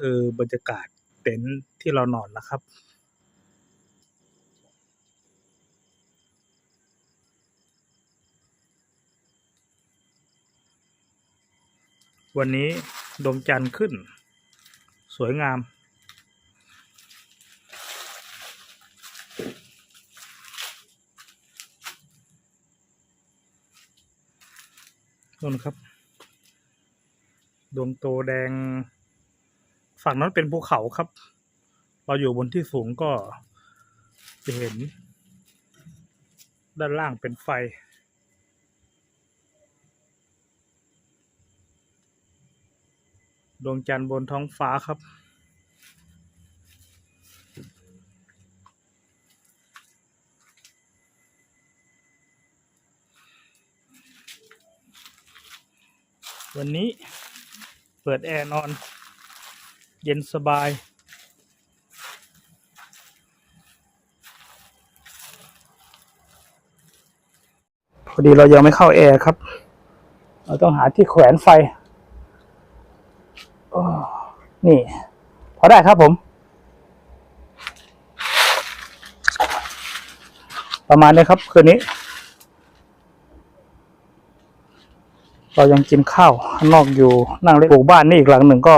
คือบรรยากาศเต็นท์ที่เรานอนนะครับวันนี้ดวงจันทร์ขึ้น สวยงาม นู่นครับ ดวงโตแดง ฝั่งนั้นเป็นภูเขาครับ เราอยู่บนที่สูงก็จะเห็น ด้านล่างเป็นไฟ ดวงจันทร์บนท้องฟ้าครับวันนี้เปิดแอร์นอน เย็นสบาย พอดีเรายังไม่เข้าแอร์ครับ เราต้องหาที่แขวนไฟ นี่ พอได้ครับผม ประมาณนี้ครับ คืนนี้ เรายังกินข้าวข้างนอกอยู่นั่งเล่นปลูกบ้านนี่อีกหลังหนึ่งก็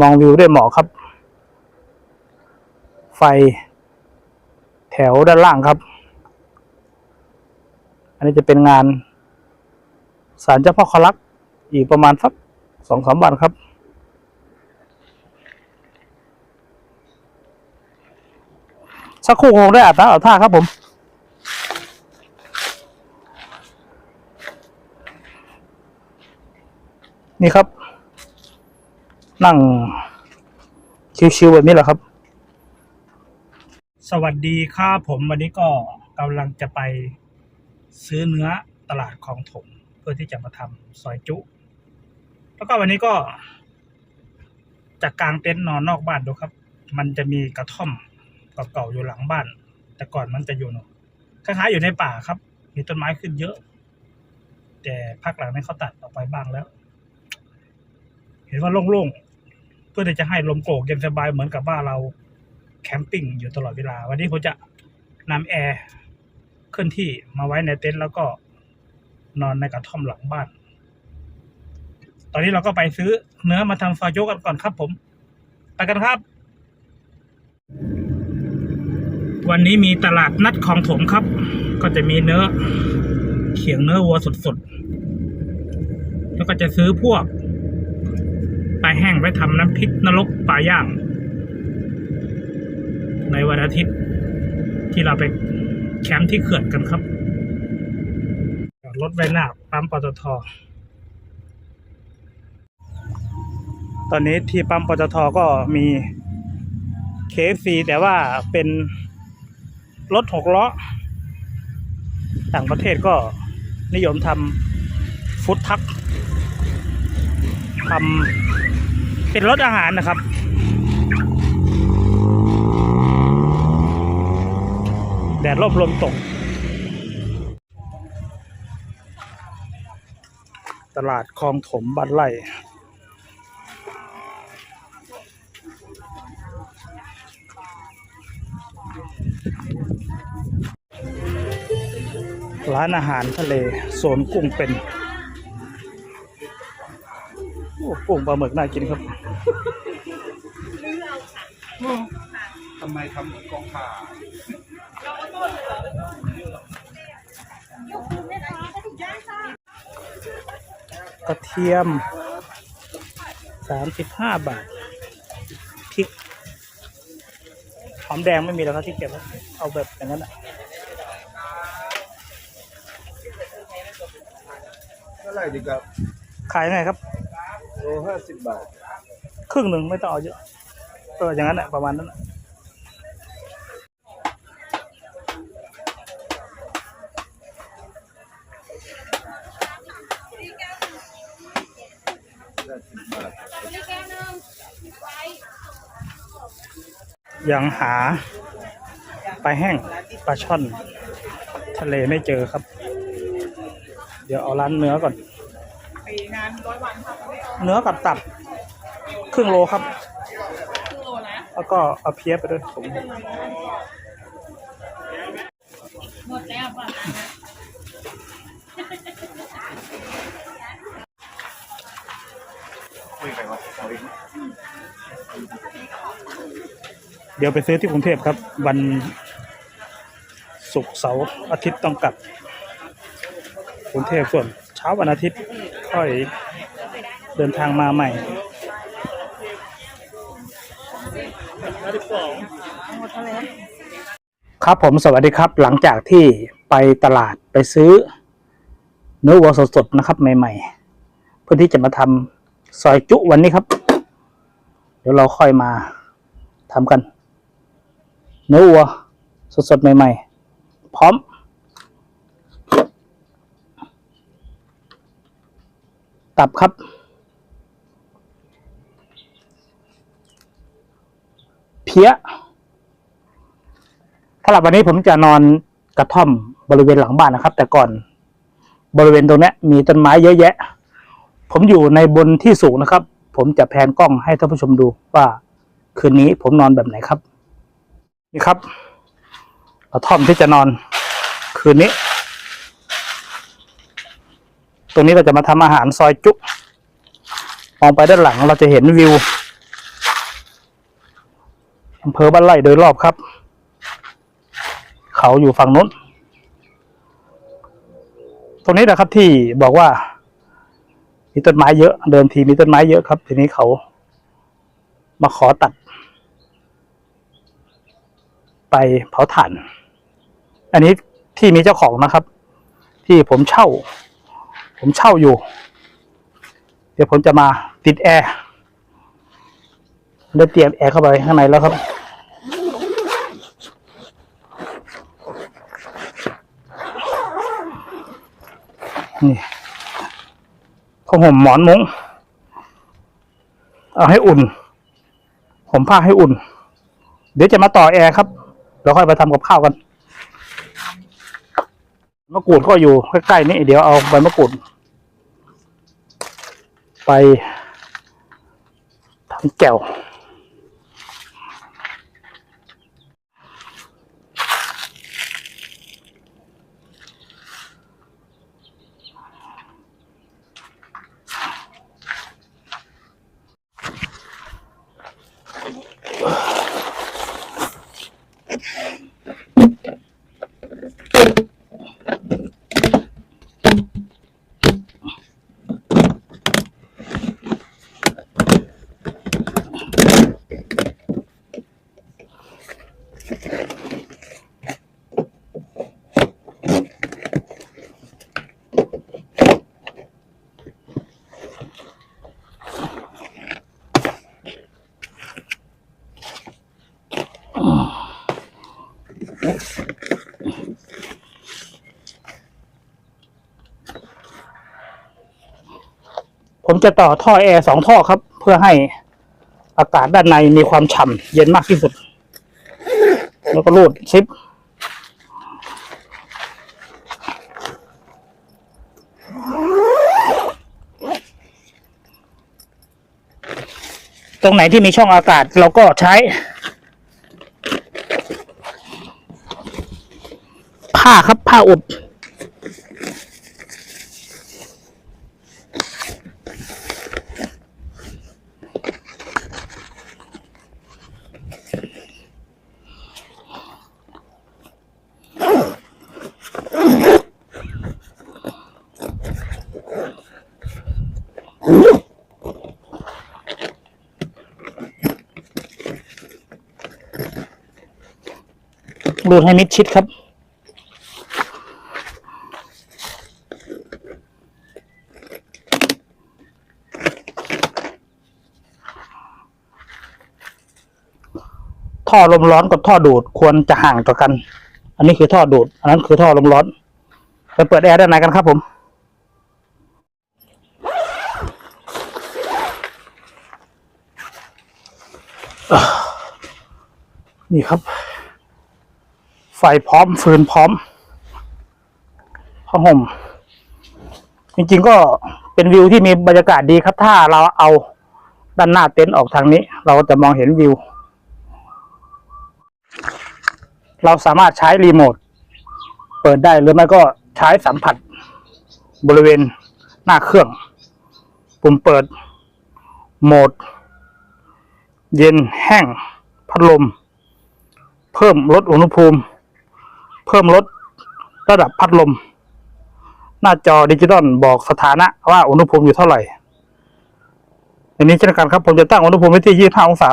มองวิวได้วยหมอกครับ ไฟ แถวด้านล่างครับ อันนี้จะเป็นงานศาลเจ้าพ่อคลัก อีกประมาณสักสองสามวันครับสักครู่คงได้อาบน้ำอาบท่าครับผม นี่ครับ นั่งชิวๆแบบนี้แหละครับ สวัสดีครับผมวันนี้ก็กำลังจะไปซื้อเนื้อตลาดคลองถมเพื่อที่จะมาทำซอยจุ แล้วก็วันนี้ก็จะกางเต็นท์นอนนอกบ้านดูครับ มันจะมีกระท่อมเก่าๆอยู่หลังบ้าน แต่ก่อนมันจะอยู่นอคล้ายๆอยู่ในป่าครับ มีต้นไม้ขึ้นเยอะ แต่ภาคหลังนี้เขาตัดออกไปบ้างแล้ว เห็นว่าโล่งๆ เพื่อที่จะให้ลมโกกเย็นสบายเหมือนกับว่าเราแคมปิ้งอยู่ตลอดเวลา วันนี้ผมจะนำแอร์เคลื่อนที่มาไว้ในเต็นท์แล้วก็นอนในกระท่อมหลังบ้าน ตอนนี้เราก็ไปซื้อเนื้อมาทำฟาโยกันก่อนครับผม ไปกันครับ วันนี้มีตลาดนัดของถมครับ ก็จะมีเนื้อ เขียงเนื้อวัวสดๆ แล้วก็จะซื้อพวก ปลาแห้งไว้ทำน้ำพริกนรกปลาย่าง ในวันอาทิตย์ ที่เราไปแคมป์ที่เขื่อนกันครับรถไว้หน้าปั๊มปตท ตอนนี้ที่ปั๊มปตทก็มีเคฟซีแต่ว่าเป็นรถหกล้อ ต่างประเทศก็นิยมทำฟุตทัก ทำเป็นรถอาหารนะครับ แดดร่มลมตก ตลาดคลองถมบ้านไร่ร้านอาหารทะเลโซนกุ้งเป็น อ้กุ้งปลาหมึกน่ากินครับทำไมทำเหมือนกองถ่ายกระเทียมสามสิบห้าบาทพริกหอมแดงไม่มีแล้วครับที่เก็บไว้เอาแบบอย่างนั้นอะเท่าไหร่ดีครับขายยังไงครับ โลห้าสิบบาท ครึ่งหนึ่งไม่ต้องเอาเยอะเอออย่างนั้นแหละประมาณนั้นอะห้าสิบบาทยังหาปลาแห้งปลาช่อน ทะเลไม่เจอครับ เดี๋ยวเอาร้านเนื้อก่อน เนื้อกับตับ ครึ่งโลครับครึ่งโลนะแล้วก็เอาเพี้ยไปด้วยผมหมดแล้วป่ะเดี๋ยวไปซื้อที่กรุงเทพครับ วันศุกร์เสาร์อาทิตย์ต้องกลับกรุงเทพส่วนเช้าวันอาทิตย์ค่อย เดินทางมาใหม่ครับผมสวัสดีครับ หลังจากที่ไปตลาดไปซื้อ เนื้อวัวสดๆนะครับ ใหม่ๆ เพื่อที่จะมาทำซอยจุวันนี้ครับ เดี๋ยวเราค่อยมาทำกัน เนื้อวัวสดๆใหม่ ๆ พร้อมตับครับ พี้ยสำหรับวันนี้ผมจะนอนกระท่อมบริเวณหลังบ้านนะครับ แต่ก่อนบริเวณตรงนี้มีต้นไม้เยอะแยะ ผมอยู่ในบนที่สูงนะครับ ผมจะแพนกล้องให้ท่านผู้ชมดูว่าคืนนี้ผมนอนแบบไหนครับ นี่ครับกระท่อมที่จะนอนคืนนี้ ตรงนี้เราจะมาทำอาหารซอยจุมองไปด้านหลังเราจะเห็นวิว อำเภอบ้านไร่โดยรอบครับ เขาอยู่ฝั่งนู้น ตรงนี้นะครับที่บอกว่า มีต้นไม้เยอะ เดิมทีมีต้นไม้เยอะครับ ทีนี้เขามาขอตัด ไปเผาถ่าน อันนี้ที่มีเจ้าของนะครับ ที่ผมเช่า ผมเช่าอยู่ เดี๋ยวผมจะมาติดแอร์ ได้เตรียมแอร์เข้าไปข้างในแล้วครับนี่ผ้าห่มหมอนมุ้งเอาให้อุ่น ผมผ้าให้อุ่น เดี๋ยวจะมาต่อแอร์ครับแล้วค่อยไปทำกับข้าวกันมะกรูดก็อยู่ใกล้ๆนี่เดี๋ยวเอาใบมะกรูดไปทำแจ่ว จะต่อท่อแอร์สองท่อครับ เพื่อให้อากาศด้านในมีความฉ่ำเย็นมากที่สุด แล้วก็รูดซิปตรงไหนที่มีช่องอากาศเราก็ใช้ ผ้าครับผ้าอบ รูดให้มิดชิดครับ ท่อลมร้อนกับท่อดูดควรจะห่างต่อกัน อันนี้คือท่อดูด อันนั้นคือท่อลมร้อนไปเปิดแอร์ด้านในกันครับผมนี่ครับ ไฟพร้อมฟืนพร้อมผ้าห่ม จริงๆก็เป็นวิวที่มีบรรยากาศดีครับ ถ้าเราเอาด้านหน้าเต็นท์ออกทางนี้ เราจะมองเห็นวิว เราสามารถใช้รีโมทเปิดได้หรือไม่ก็ใช้สัมผัสบริเวณหน้าเครื่อง ปุ่มเปิด โหมด เย็นแห้ง พัดลม เพิ่มลดอุณหภูมิ เพิ่มลดระดับพัดลม หน้าจอดิจิตอลบอกสถานะว่าอุณหภูมิอยู่เท่าไหร่อันนี้เช่นกันครับ ผมจะตั้งอุณหภูมิไว้ที่ 25 องศา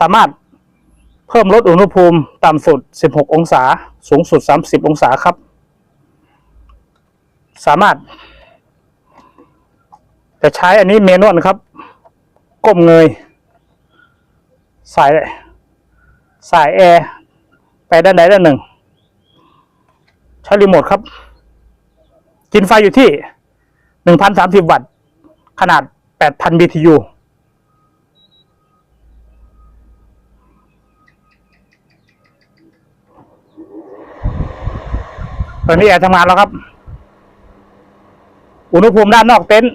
สามารถเพิ่มลดอุณหภูมิต่ำสุด 16 องศา สูงสุด 30 องศาครับ สามารถ จะใช้อันนี้เมนวลครับ ก้มเงย สาย สายแอร์ ไปด้านใดด้านหนึ่ง ใช้รีโมทครับ กินไฟอยู่ที่1,030วัตต์ ขนาด8,000 BTU ตอนนี้แอร์ทำงานแล้วครับ อุณหภูมิด้านนอกเต็นท์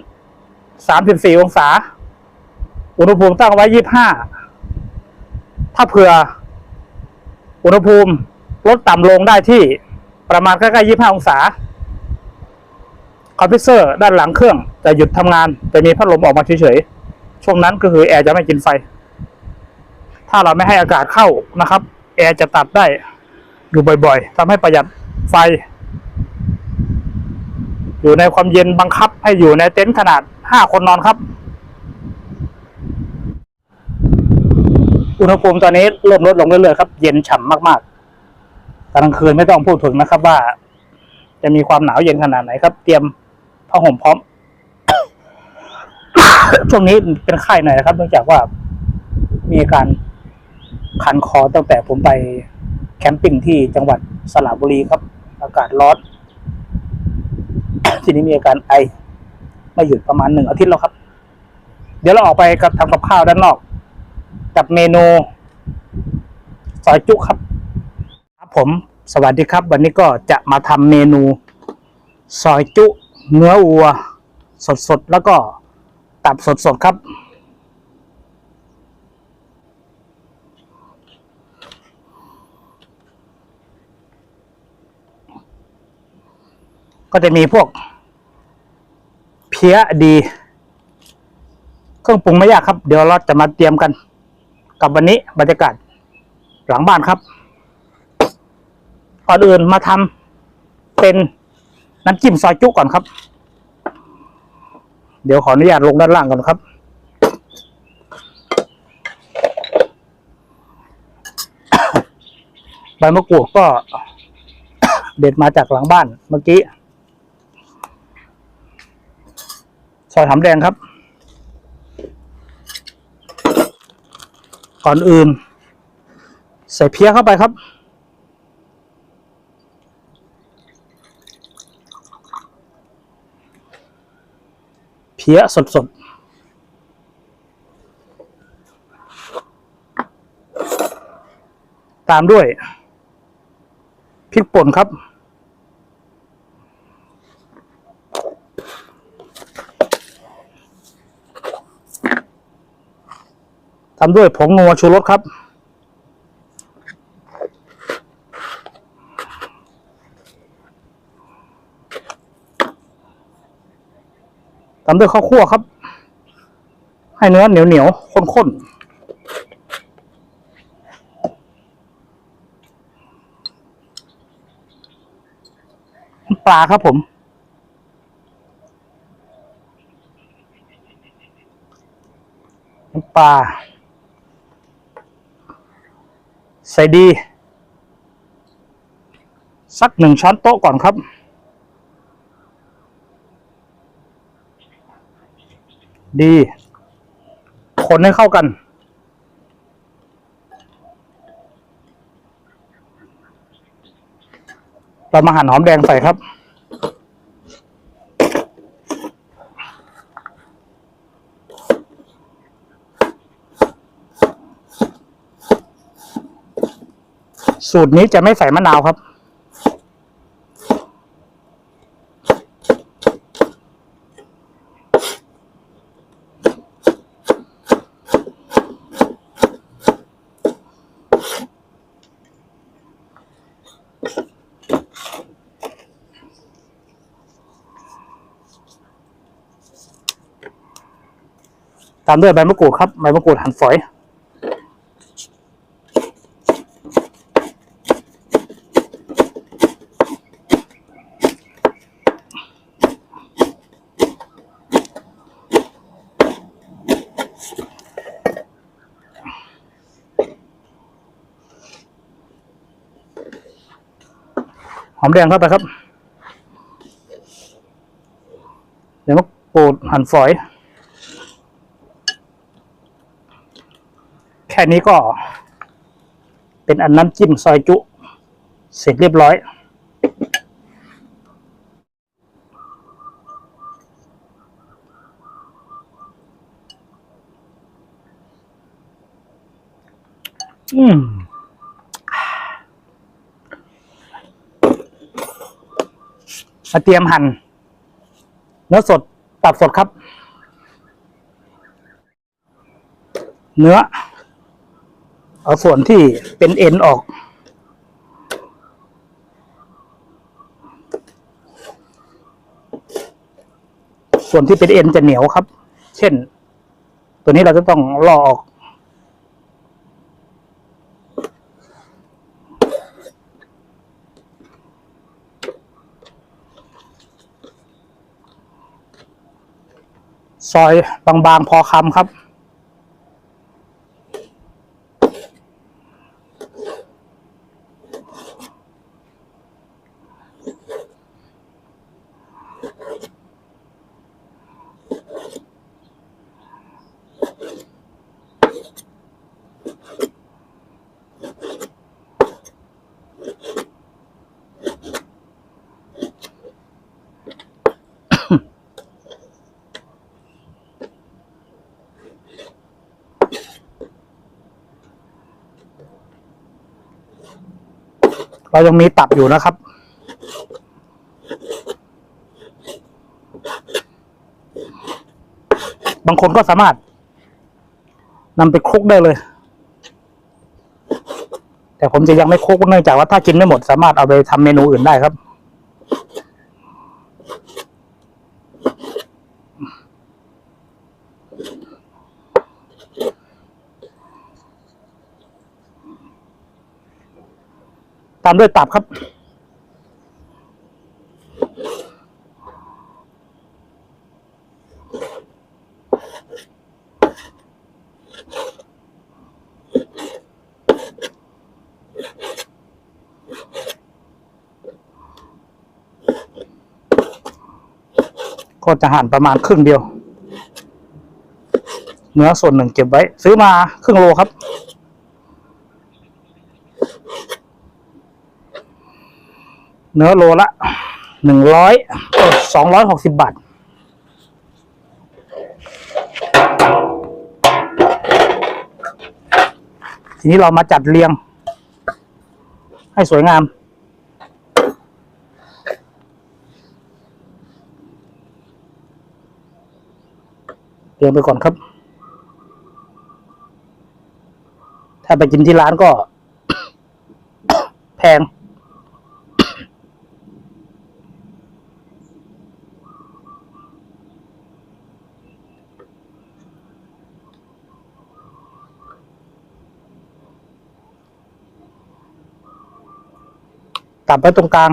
34องศา อุณหภูมิตั้งไว้25ถ้าเผื่อ อุณหภูมิลดต่ำลงได้ที่ประมาณใกล้ๆ25 องศา คอมพิวเซอร์ด้านหลังเครื่องจะหยุดทำงานจะมีพัดลมออกมาเฉยๆ ช่วงนั้นก็คือแอร์จะไม่กินไฟ ถ้าเราไม่ให้อากาศเข้านะครับ แอร์จะตัดได้อยู่บ่อยๆทำให้ประหยัดไฟ อยู่ในความเย็นบังคับให้อยู่ในเต็นท์ขนาด 5 คนนอนครับ อุณหภูมิตอนนี้เริ่มลดลงเรื่อยๆครับ เย็นฉ่ำมากๆกลางคืนไม่ต้องพูดถึงนะครับ ว่า จะมีความหนาวเย็นขนาดไหนครับ เตรียมผ้าห่มพร้อม ช่วงนี้เป็นไข้หน่อยนะครับ เนื่องจากว่ามีอาการคันคอตั้งแต่ผมไปแคมปิ้งที่จังหวัดสระบุรีครับ อากาศร้อนทีนี้มีอาการไอไม่หยุดประมาณหนึ่งอาทิตย์แล้วครับ เดี๋ยวเราออกไปกับทำกับข้าวด้านนอก กับเมนูซอยจุครับ ครับผมสวัสดีครับ วันนี้ก็จะมาทำเมนูซอยจุเนื้อวัว สดๆ แล้วก็ตับสดๆ ครับก็จะมีพวก เพี้ยดี เครื่องปรุงไม่ยากครับ เดี๋ยวเราจะมาเตรียมกัน กับวันนี้บรรยากาศหลังบ้านครับ ก่อนอื่นมาทำเป็นน้ำจิ้มซอยจุก่อนครับ เดี๋ยวขออนุญาตลงด้านล่างก่อนครับ ใบมะกรูดก็เด็ดมาจากหลังบ้านเมื่อกี้ ซอยหำแดงครับ ก่อนอื่น ใส่เพี้ยเข้าไปครับ เพี้ยสดสดๆตามด้วยพริกป่นครับามด้วยผงนัวชูรสครับ ตามด้วยข้าวคั่วครับ ให้เนื้อเหนียวเหนียวข้นข้นปลาครับผมปลา ใส่ดี สักหนึ่งช้อนโต๊ะก่อนครับดี คนให้เข้ากัน เรามาหั่นหอมแดงใส่ครับ สูตรนี้จะไม่ใส่มะนาวครับ ตามด้วยใบมะกรูดครับ ใบมะกรูดหั่นฝอย อมแดงเข้าไปครับ เดี๋ยวมะกรูดหั่นฝอย แค่นี้ก็ เป็นอันน้ำจิ้มซอยจุ เสร็จเรียบร้อย อืม มาเตรียมหั่นเนื้อสดตับสดครับ เนื้อ เอาส่วนที่เป็นเอ็นออก ส่วนที่เป็นเอ็นจะเหนียวครับ เช่น ตัวนี้เราจะต้องลอออก ซอยบางๆพอคำครับ เรายังมีตับอยู่นะครับ บางคนก็สามารถนำไปคลุกได้เลย แต่ผมจะยังไม่คลุกเนื่องจากว่าถ้ากินไม่หมด สามารถเอาไปทำเมนูอื่นได้ครับ ตามด้วยตับครับ ก็จะหั่นประมาณครึ่งเดียว เนื้อส่วนหนึ่งเก็บไว้ ซื้อมาครึ่งโลครับ เนื้อโลละหนึ่งร้อยสองร้อยหกสิบบาท ทีนี้เรามาจัดเรียง ให้สวยงาม เรียมไปก่อนครับ ถ้าไปกินที่ร้านก็ แพง ตับไว้ตรงกลาง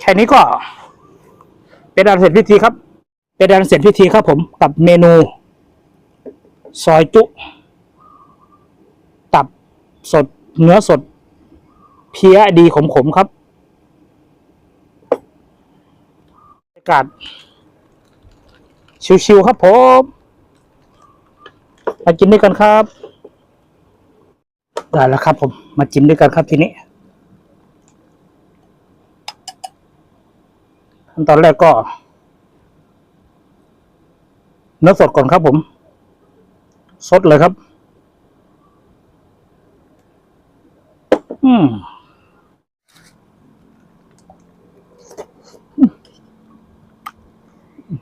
แค่นี้ก็ เป็นอันเสร็จพิธีครับ เป็นอันเสร็จพิธีครับผมกับเมนู ซอยจุ ตับสดเนื้อสด เพี้ยดีขมๆครับบรรยากาศชิวๆครับผม มากินด้วยกันครับ ได้แล้วครับ ผม มากินด้วยกันครับทีนี้ขั้นตอนแรกก็เนื้อสดก่อนครับ ผมสดเลยครับ อืม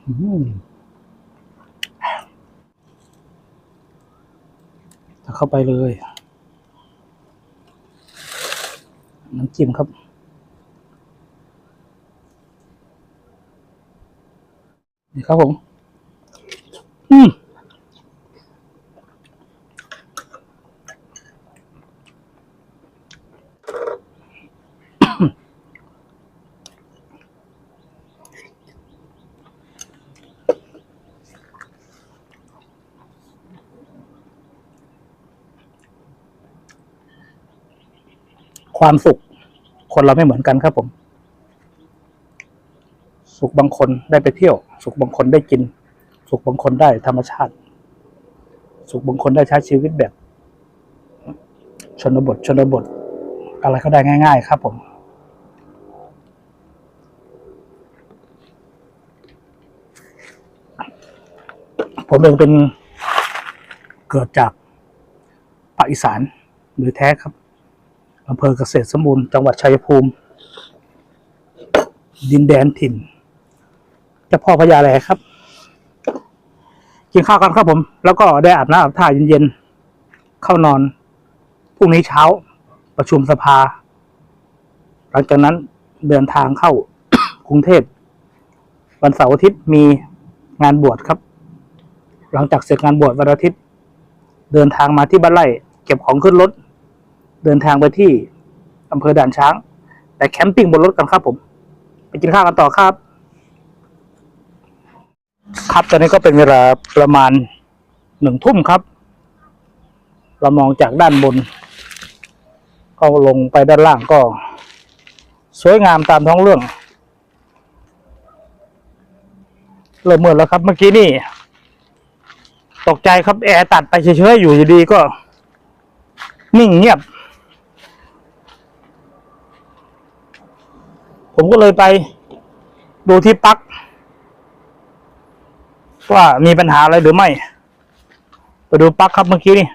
อืม เข้าไปเลย น้ำจิ้มครับนี่ครับผม ความสุข คนเราไม่เหมือนกันครับผม สุขบางคนได้ไปเที่ยว สุขบางคนได้กิน สุขบางคนได้ธรรมชาติ สุขบางคนได้ใช้ชีวิตแบบ ชนบท ชนบท อะไรก็ได้ง่าย ๆ ครับผมผมเองเป็นเกิดจากภาคอีสานหรือแท้ครับ อำเภอเกษตรสมบูรณ์จังหวัดชัยภูมิ ดินแดนถิ่นเจ้าพ่อพญาแลครับ กินข้าวกันครับผม แล้วก็ได้อาบน้ำอาบท่าเย็นๆเข้านอนพรุ่งนี้เช้าประชุมสภา หลังจากนั้นเดินทางเข้ากรุงเทพวันเสาร์อาทิตย์มีงานบวชครับ หลังจากเสร็จงานบวชวันอาทิตย์ เดินทางมาที่บ้านไร่ เก็บของขึ้นรถ เดินทางไปที่อำเภอด่านช้าง แต่แคมปิ้งบนรถกันครับผม ไปกินข้าวกันต่อครับ ครับตอนนี้ก็เป็นเวลาประมาณหนึ่งทุ่มครับ เรามองจากด้านบน ก็ลงไปด้านล่างก็ สวยงามตามท้องเรื่องเริ่มมืดแล้วครับเมื่อกี้นี่ตกใจครับแอร์ตัดไปเฉยๆอยู่ดีๆก็ นิ่งเงียบ ผมก็เลยไปดูที่ปลั๊กว่ามีปัญหาอะไรหรือไม่ ไปดูปลั๊กครับเมื่อกี้นี่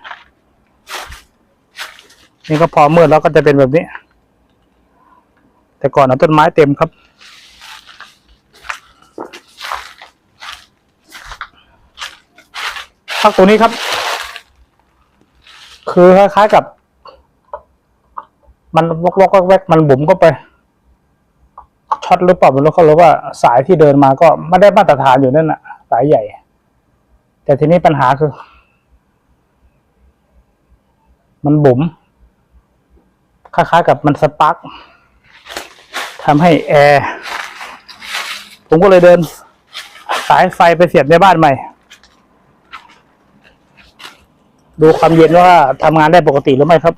นี่ก็พอมืดแล้วก็จะเป็นแบบนี้ แต่ก่อนเอาต้นไม้เต็มครับปลั๊กตัวนี้ครับ คือคล้ายๆกับ มันวอกวอกแวกๆมันบุ๋มก็ไป ช็อตหรือเปล่าไม่รู้เขารู้ว่าสายที่เดินมาก็ไม่ได้มาตรฐานอยู่นั่นน่ะ สายใหญ่ แต่ทีนี้ปัญหาคือ มันบุ๋มคล้ายๆกับมันสปาร์กทำให้แอร์ผมก็เลยเดิน สายไฟไปเสียบในบ้านใหม่ ดูความเย็นว่าทำงานได้ปกติหรือไม่ครับ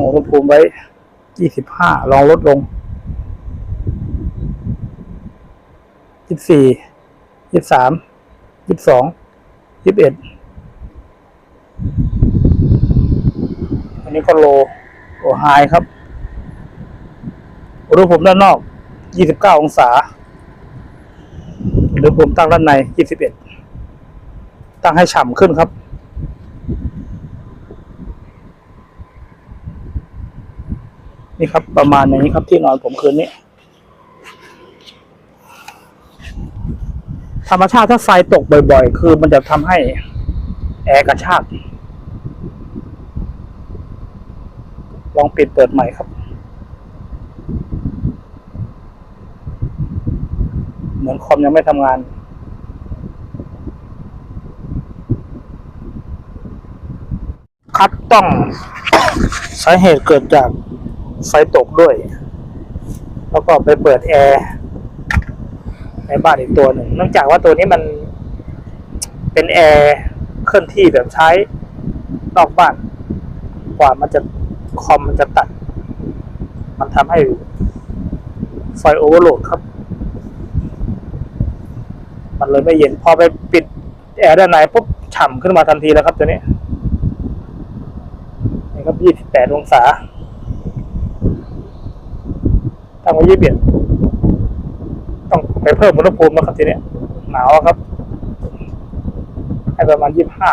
งอุณหภูมิไว้ 25 ลองลดลง 24 23 22 21 อันนี้ก็โลโลไฮครับ อุณหภูมิด้านนอก 29 องศา อุณหภูมิตั้งด้านใน 21 ตั้งให้ฉ่ำขึ้นครับ นี่ครับ ประมาณอย่างนี้ครับที่นอนผมคืนนี้ ธรรมชาติถ้าไฟตกบ่อย ๆ คือมันจะทำให้แอร์กระชากลองปิดเปิดใหม่ครับ เหมือนคอมยังไม่ทำงานคัดต้องสาเหตุเกิดจาก ไฟตกด้วย แล้วก็ไปเปิดแอร์ในบ้านอีกตัวหนึ่งเนื่องจากว่าตัวนี้มันเป็นแอร์เคลื่อนที่แบบใช้นอกบ้าน กว่ามันจะคอมมันจะตัด มันทำให้ไฟโอเวอร์โหลดครับ มันเลยไม่เย็น พอไปปิดแอร์ด้านในปุ๊บฉ่ำขึ้นมาทันทีแล้วครับตัวนี้นี่ครับ 28 องศา ตั้งไว้ยี่สิบเอ็ดต้องไปเพิ่มอุณหภูมินะครับทีเนี้ยหนาวอะครับ ให้ประมาณยี่สิบห้า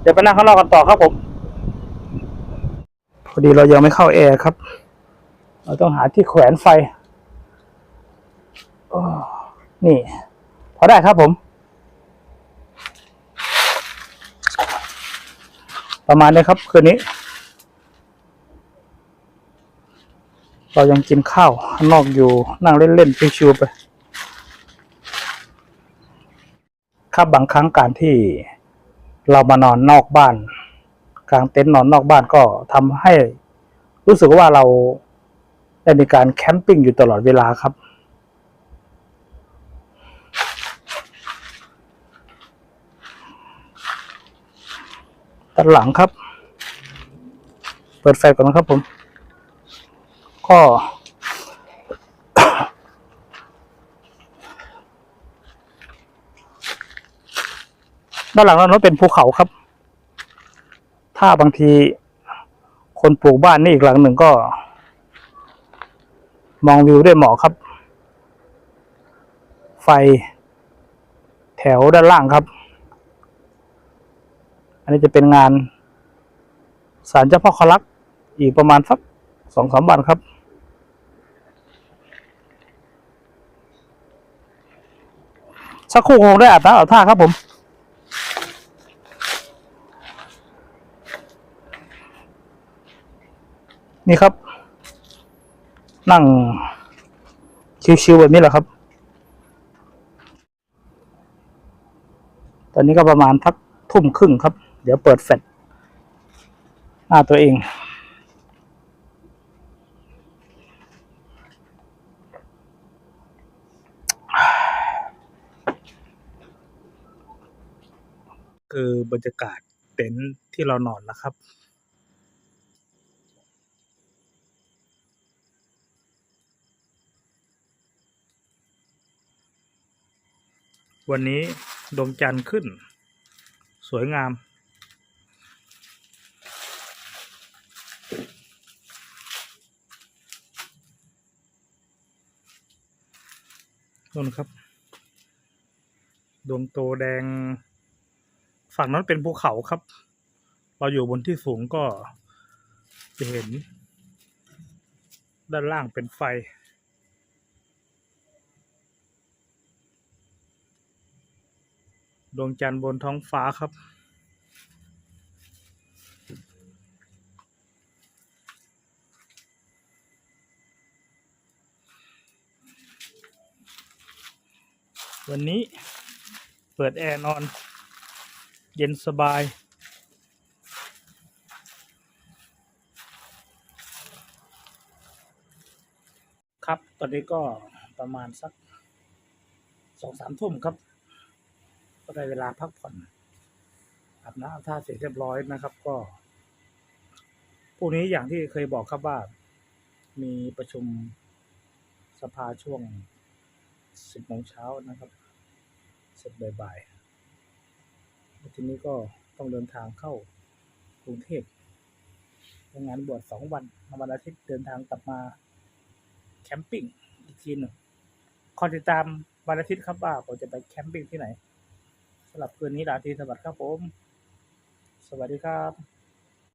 เดี๋ยวไปนั่งข้างนอกกันต่อครับผมพอดีเรายังไม่เข้าแอร์ครับ เราต้องหาที่แขวนไฟโอ้นี่ พอได้ครับผม ประมาณนี้ครับ คืนนี้ เรายังกินข้าวข้างนอกอยู่นั่งเล่นๆชิวๆไปครับบางครั้งการที่เรามานอนนอกบ้าน กลางเต็นท์นอนนอกบ้านก็ทำให้ รู้สึกว่าเราได้มีการแคมปิ้งอยู่ตลอดเวลาครับด้านหลังครับ เปิดไฟก่อนนะครับผม ก็ด้านหลังเรานั้นเป็นภูเขาครับ ถ้าบางทีคนปลูกบ้านนี่อีกหลังหนึ่งก็ มองวิวได้เหมาะครับ ไฟ แถวด้านล่างครับ อันนี้จะเป็นงานศาลเจ้าพ่อคลัก อีกประมาณสักสองสามวันครับ สักครู่คงได้อาบน้ำอาบท่าครับผมนี่ครับ นั่งชิวๆแบบนี้แหละครับ ตอนนี้ก็ประมาณทักทุ่มครึ่งครับ เดี๋ยวเปิดแฟลชหน้าตัวเอง คือบรรยากาศเต็นท์ที่เรานอนนะครับวันนี้ดวงจันทร์ขึ้น สวยงาม นู่นครับ ดวงโตแดง ฝั่งนั้นเป็นภูเขาครับ เราอยู่บนที่สูงก็จะเห็น ด้านล่างเป็นไฟ ดวงจันทร์บนท้องฟ้าครับวันนี้เปิดแอร์นอน เย็นสบาย ครับ ตอนนี้ก็ประมาณสักสองสามทุ่มครับ ก็ได้เวลาพักผ่อนอาบน้ำอาบท่าเสร็จเรียบร้อยนะครับ ก็พรุ่งนี้อย่างที่เคยบอกครับว่า มีประชุมสภาช่วงสิบโมงเช้านะครับ เสร็จบ่ายๆ ทีนี้ก็ต้องเดินทางเข้ากรุงเทพทำงานบวชสองวันวันอาทิตย์เดินทางกลับมาแคมปิ้งอีกทีหนึ่งคอยติดตามวันอาทิตย์ครับว่าผมจะไปแคมปิ้งที่ไหนสำหรับคืนนี้ลาทีสวัสดีครับผม สวัสดีครับ